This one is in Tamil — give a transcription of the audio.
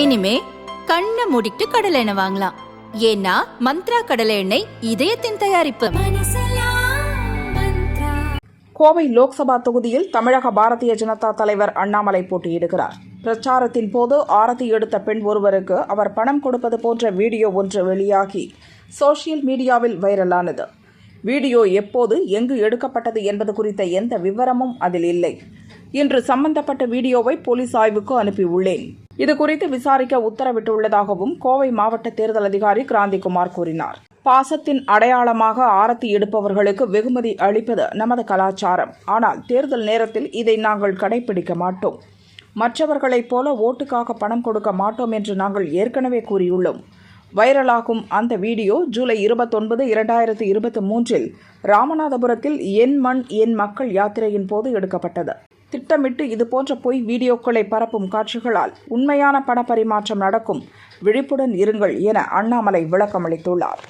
இனிமே கண்ணை மூடிட்டு கடலை எண்ணெய் வாங்கலாம். ஏன்னா மந்த்ரா கடலை எண்ணெய் இதயத்தின் தயாரிப்பு. கோவை லோக்சபா தொகுதியில் தமிழக பாரதிய ஜனதா தலைவர் அண்ணாமலை போட்டியிடுகிறார். பிரச்சாரத்தின் போது ஆரத்தி எடுத்த பெண் ஒருவருக்கு அவர் பணம் கொடுப்பது போன்ற வீடியோ ஒன்று வெளியாகி சோஷியல் மீடியாவில் வைரலானது. வீடியோ எப்போது எங்கு எடுக்கப்பட்டது என்பது குறித்த எந்த விவரமும் அதில் இல்லை. இன்று சம்பந்தப்பட்ட வீடியோவை போலீஸ் ஆய்வுக்கு அனுப்பியுள்ளேன். இது குறித்து விசாரிக்க உத்தரவிட்டுள்ளதாகவும் கோவை மாவட்ட தேர்தல் அதிகாரி கிராந்திகுமார் கூறினார். பாசத்தின் அடையாளமாக ஆரத்தி எடுப்பவர்களுக்கு வெகுமதி அளிப்பது நமது கலாச்சாரம். ஆனால் தேர்தல் நேரத்தில் இதை நாங்கள் கடைபிடிக்க மாட்டோம். மற்றவர்களைப் போல ஓட்டுக்காக பணம் கொடுக்க மாட்டோம் என்று நாங்கள் ஏற்கனவே கூறியுள்ளோம். வைரலாகும் அந்த வீடியோ ஜூலை இருபத்தொன்பது இரண்டாயிரத்து இருபத்தி மூன்றில் ராமநாதபுரத்தில் என் மண் என் மக்கள் யாத்திரையின் போது எடுக்கப்பட்டது. திட்டமிட்டு இதுபோன்ற பொய் வீடியோக்களை பரப்பும் காட்சிகளால் உண்மையான பண பரிமாற்றம் நடக்கும். விழிப்புடன் இருங்கள் என அண்ணாமலை விளக்கமளித்துள்ளார்.